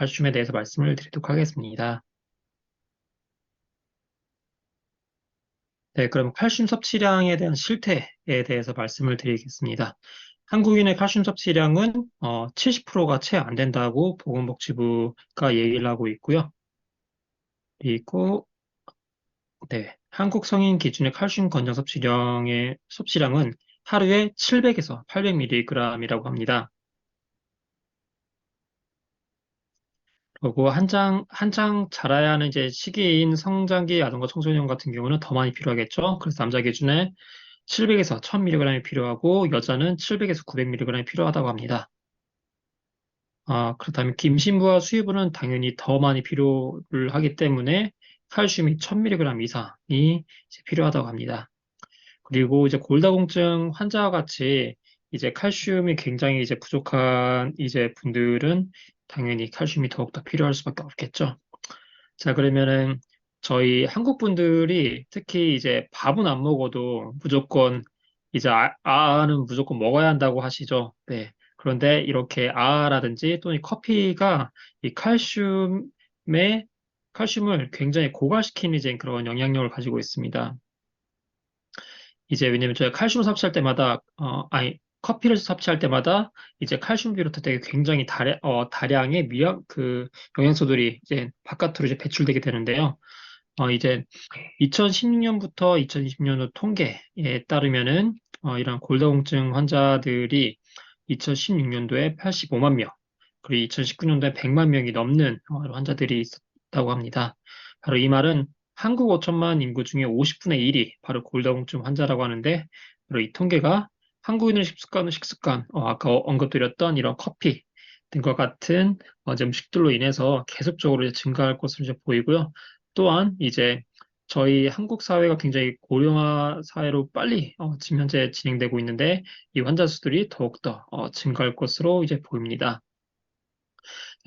칼슘에 대해서 말씀을 드리도록 하겠습니다. 네, 그럼 칼슘 섭취량에 대한 실태에 대해서 말씀을 드리겠습니다. 한국인의 칼슘 섭취량은 어, 70%가 채 안 된다고 보건복지부가 얘기를 하고 있고요. 그리고 네, 한국 성인 기준의 칼슘 권장 섭취량의 섭취량은 하루에 700에서 800mg이라고 합니다. 그리고 한창, 한창 자라야 하는 이제 시기인 성장기 아동과 청소년 같은 경우는 더 많이 필요하겠죠. 그래서 남자 기준에 700에서 1000mg이 필요하고 여자는 700에서 900mg이 필요하다고 합니다. 아, 그렇다면 임신부와 수유부는 당연히 더 많이 필요를 하기 때문에 칼슘이 1000mg 이상이 필요하다고 합니다. 그리고 이제 골다공증 환자와 같이 이제 칼슘이 굉장히 이제 부족한 이제 분들은 당연히 칼슘이 더욱더 필요할 수밖에 없겠죠. 자, 그러면은 저희 한국 분들이 특히 이제 밥은 안 먹어도 무조건 이제 아, 아는 무조건 먹어야 한다고 하시죠. 네. 그런데 이렇게 아라든지 또는 커피가 이 칼슘의 칼슘을 굉장히 고갈시키는 그런 영향력을 가지고 있습니다. 이제 왜냐면 저희가 칼슘을 섭취할 때마다 어 아니 커피를 섭취할 때마다 이제 칼슘 비롯해 되게 굉장히 다량, 어, 다량의 미약 그 영양소들이 이제 바깥으로 이제 배출되게 되는데요. 어, 이제 2016년부터 2020년도 통계에 따르면은 어, 이런 골다공증 환자들이 2016년도에 85만 명, 그리고 2019년도에 100만 명이 넘는 어, 환자들이 있었다고 합니다. 바로 이 말은 한국 5천만 인구 중에 50분의 1이 바로 골다공증 환자라고 하는데 바로 이 통계가 한국인의 식습관, 식습관, 어, 아까 언급드렸던 이런 커피 등과 같은 어, 음식들로 인해서 계속적으로 증가할 것으로 보이고요. 또한 이제 저희 한국 사회가 굉장히 고령화 사회로 빨리 어, 지금 현재 진행되고 있는데 이 환자 수들이 더욱더 어, 증가할 것으로 이제 보입니다.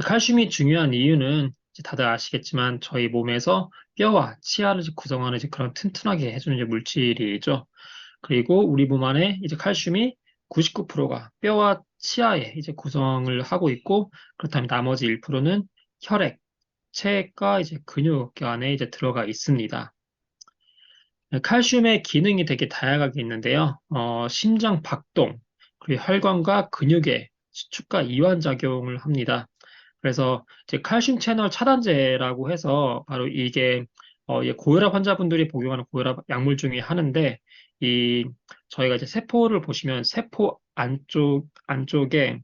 칼슘이 중요한 이유는 다들 아시겠지만 저희 몸에서 뼈와 치아를 구성하는 그런 튼튼하게 해주는 물질이죠. 그리고 우리 몸 안에 이제 칼슘이 99%가 뼈와 치아에 이제 구성을 하고 있고 그렇다면 나머지 1%는 혈액, 체액과 이제 근육 안에 이제 들어가 있습니다. 칼슘의 기능이 되게 다양하게 있는데요. 어, 심장 박동, 그리고 혈관과 근육의 수축과 이완 작용을 합니다. 그래서 이제 칼슘 채널 차단제라고 해서 바로 이게 어, 고혈압 환자분들이 복용하는 고혈압 약물 중에 하는데 이 저희가 이제 세포를 보시면 세포 안쪽 안쪽에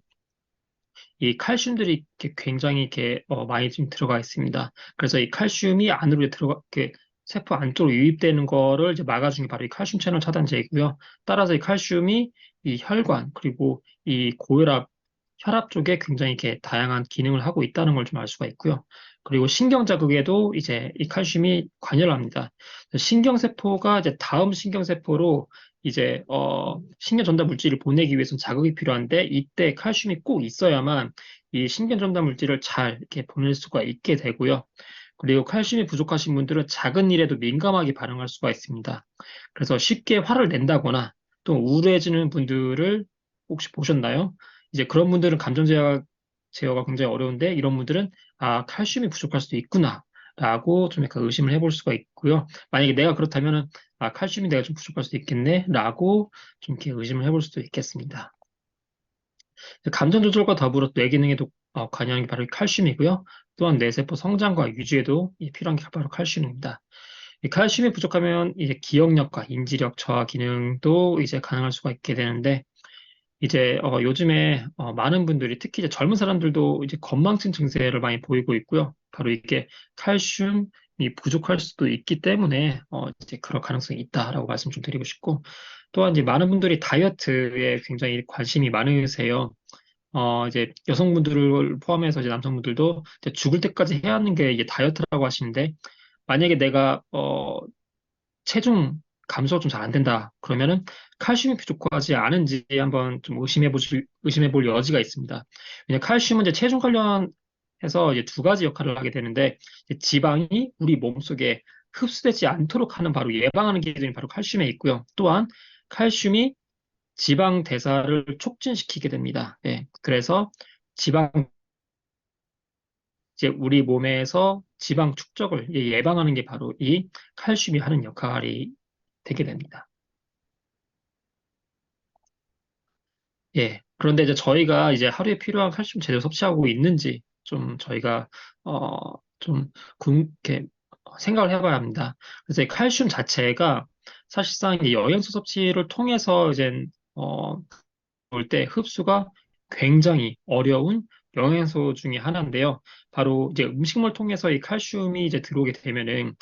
이 칼슘들이 이렇게 굉장히 이렇게 어, 많이 좀 들어가 있습니다. 그래서 이 칼슘이 안으로 들어가 이렇게 세포 안쪽으로 유입되는 거를 이제 막아주는 게 바로 이 칼슘 채널 차단제이고요. 따라서 이 칼슘이 이 혈관 그리고 이 고혈압 혈압 쪽에 굉장히 이렇게 다양한 기능을 하고 있다는 걸 좀 알 수가 있고요. 그리고 신경 자극에도 이제 이 칼슘이 관여를 합니다. 신경세포가 이제 다음 신경세포로 이제 어 신경 전달 물질을 보내기 위해서는 자극이 필요한데 이때 칼슘이 꼭 있어야만 이 신경 전달 물질을 잘 이렇게 보낼 수가 있게 되고요. 그리고 칼슘이 부족하신 분들은 작은 일에도 민감하게 반응할 수가 있습니다. 그래서 쉽게 화를 낸다거나 또 우울해지는 분들을 혹시 보셨나요? 이제 그런 분들은 감정 제어가, 제어가 굉장히 어려운데 이런 분들은 아, 칼슘이 부족할 수도 있구나. 라고 좀 약간 의심을 해볼 수가 있고요. 만약에 내가 그렇다면은 아, 칼슘이 내가 좀 부족할 수도 있겠네. 라고 좀 이렇게 의심을 해볼 수도 있겠습니다. 감정 조절과 더불어 뇌 기능에도 어, 관여하는 게 바로 칼슘이고요. 또한 뇌세포 성장과 유지에도 필요한 게 바로 칼슘입니다. 칼슘이 부족하면 이제 기억력과 인지력 저하 기능도 이제 가능할 수가 있게 되는데 이제 어, 요즘에 어, 많은 분들이 특히 이제 젊은 사람들도 이제 건망증 증세를 많이 보이고 있고요. 바로 이게 칼슘이 부족할 수도 있기 때문에 어, 이제 그럴 가능성이 있다라고 말씀 좀 드리고 싶고 또한 이제 많은 분들이 다이어트에 굉장히 관심이 많으세요. 어, 이제 여성분들을 포함해서 이제 남성분들도 이제 죽을 때까지 해야 하는 게 이게 다이어트라고 하시는데 만약에 내가 어, 체중 감소가 좀 잘 안 된다. 그러면은 칼슘이 부족하지 않은지 한번 좀 의심해 보실, 의심해 볼 여지가 있습니다. 왜냐 칼슘은 이제 체중 관련해서 이제 두 가지 역할을 하게 되는데 지방이 우리 몸속에 흡수되지 않도록 하는 바로 예방하는 기능이 바로 칼슘에 있고요. 또한 칼슘이 지방 대사를 촉진시키게 됩니다. 예, 그래서 지방 이제 우리 몸에서 지방 축적을 예- 예방하는 게 바로 이 칼슘이 하는 역할이 되게 됩니다. 예. 그런데 이제 저희가 이제 하루에 필요한 칼슘 제대로 섭취하고 있는지 좀 저희가 어, 좀 궁- 이렇게 생각을 해봐야 합니다. 그래서 이 칼슘 자체가 사실상 영양소 섭취를 통해서 이제 어, 볼때 흡수가 굉장히 어려운 영양소 중에 하나인데요. 바로 이제 음식물 통해서 이 칼슘이 이제 들어오게 되면은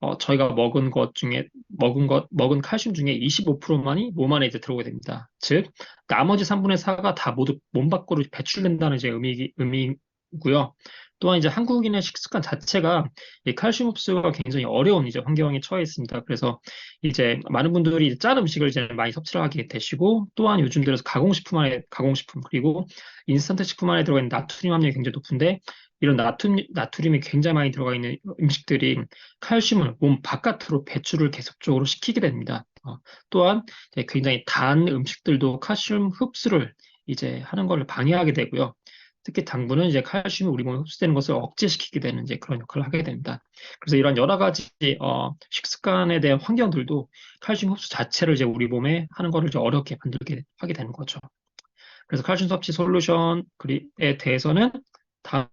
어, 저희가 먹은 것 중에, 먹은 것, 먹은 칼슘 중에 25%만이 몸 안에 이제 들어오게 됩니다. 즉, 나머지 3분의 4가 다 모두 몸 밖으로 배출된다는 이제 의미, 의미고요. 또한 이제 한국인의 식습관 자체가 이 칼슘 흡수가 굉장히 어려운 이제 환경에 처해 있습니다. 그래서 이제 많은 분들이 이제 짠 음식을 이제 많이 섭취를 하게 되시고, 또한 요즘 들어서 가공식품 안에, 가공식품, 그리고 인스턴트 식품 안에 들어가 있는 나트륨 함량이 굉장히 높은데, 이런 나트륨, 나트륨이 굉장히 많이 들어가 있는 음식들이 칼슘을 몸 바깥으로 배출을 계속적으로 시키게 됩니다. 어, 또한 굉장히 단 음식들도 칼슘 흡수를 이제 하는 걸 방해하게 되고요. 특히 당분은 이제 칼슘이 우리 몸에 흡수되는 것을 억제시키게 되는 이제 그런 역할을 하게 됩니다. 그래서 이런 여러 가지 어, 식습관에 대한 환경들도 칼슘 흡수 자체를 이제 우리 몸에 하는 것을 어렵게 만들게 하게 되는 거죠. 그래서 칼슘 섭취 솔루션에 대해서는 다음